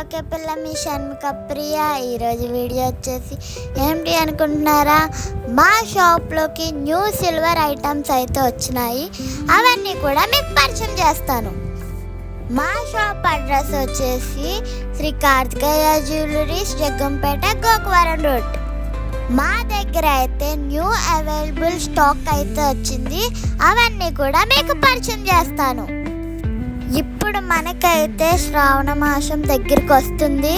Okay పిల్ల మీ షణ్ముఖ ప్రియ ఈరోజు video వచ్చేసి ఏంటి అనుకుంటున్నారా? మా షాప్లోకి న్యూ సిల్వర్ ఐటమ్స్ అయితే వచ్చినాయి. అవన్నీ కూడా మీకు పరిచయం చేస్తాను. మా షాప్ అడ్రస్ వచ్చేసి శ్రీ కార్తికేయ జ్యువెలరీస్ జగ్గంపేట గోకువరం రోడ్. మా దగ్గర అయితే న్యూ అవైలబుల్ స్టాక్ అయితే వచ్చింది. అవన్నీ కూడా మీకు పరిచయం చేస్తాను. ఇప్పుడు మనకైతే శ్రావణ మాసం దగ్గరికి వస్తుంది.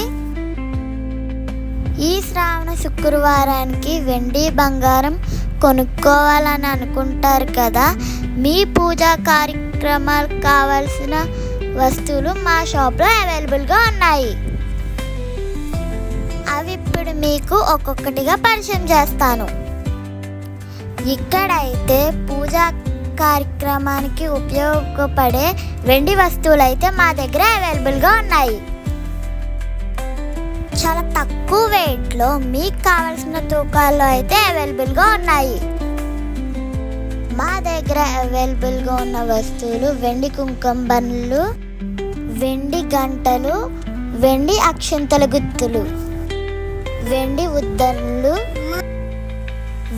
ఈ శ్రావణ శుక్రవారానికి వెండి బంగారం కొనుక్కోవాలని అనుకుంటారు కదా. మీ పూజా కార్యక్రమాలకు కావాల్సిన వస్తువులు మా షాప్లో అవైలబుల్గా ఉన్నాయి. అవి ఇప్పుడు మీకు ఒక్కొక్కటిగా పరిచయం చేస్తాను. ఇక్కడైతే పూజా కార్యక్రమానికి ఉపయోగపడే వెండి వస్తువులు అయితే మా దగ్గర అవైలబుల్గా ఉన్నాయి. చాలా తక్కువ వెయిట్లో మీకు కావాల్సిన తూకాల్లో అయితే అవైలబుల్గా ఉన్నాయి. మా దగ్గర అవైలబుల్గా ఉన్న వస్తువులు వెండి కుంకుమ బండ్లు వెండి గంటలు వెండి అక్షంతల గుత్తులు వెండి ఉద్దన్లు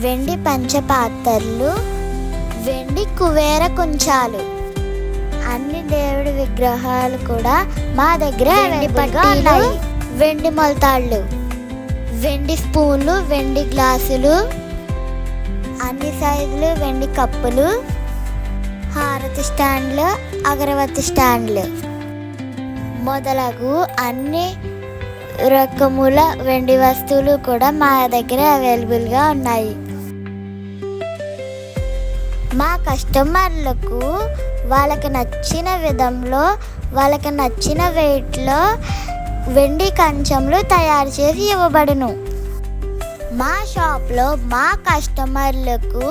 వెండి పంచపాత్రలు వెండి కువేర కుంచాలు. అన్ని దేవుడి విగ్రహాలు కూడా మా దగ్గర వెండి ఉన్నాయి వెండి మొలతాళ్ళు వెండి స్పూన్లు వెండి గ్లాసులు అన్ని సైజులు వెండి కప్పులు హారతి స్టాండ్లు అగరవత్తి స్టాండ్లు. మొదలగు అన్ని రకముల వెండి వస్తువులు కూడా మా దగ్గర అవైలబుల్గా ఉన్నాయి. మా కస్టమర్లకు వాళ్ళకి నచ్చిన విధంలో వాళ్ళకి నచ్చిన వెయిట్లో వెండి కంచంలు తయారు చేసి ఇవ్వబడును. మా షాప్లో మా కస్టమర్లకు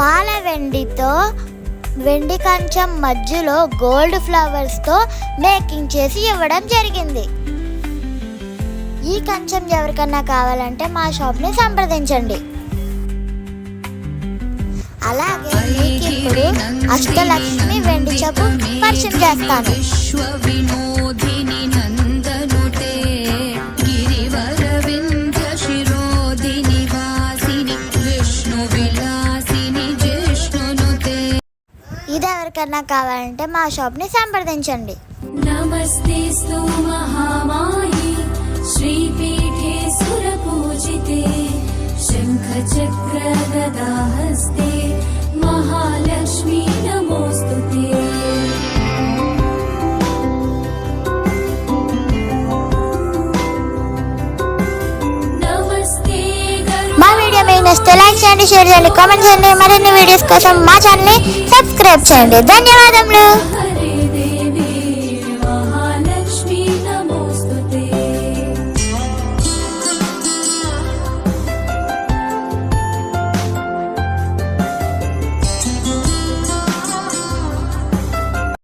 పాల వెండితో వెండి కంచం మధ్యలో గోల్డ్ ఫ్లవర్స్తో మేకింగ్ చేసి ఇవ్వడం జరిగింది. ఈ కంచం ఎవరికన్నా కావాలంటే మా షాప్ని సంప్రదించండి. అలాగే నీకిప్పుడు అష్టలక్ష్మి వెండి చెప్పు పరిచయం చేస్తాను. విశ్వ వినోదిని ఇది ఎవరికన్నా కావాలంటే మా షాప్ని సంప్రదించండి. నమస్తే మహామాయి శ్రీపీఠే నచ్చితే లైక్ చేయండి షేర్ చేయండి కామెంట్ చేయండి. మరిన్ని వీడియోస్ కోసం మా ఛానల్ని సబ్స్క్రైబ్ చేయండి. ధన్యవాదములు.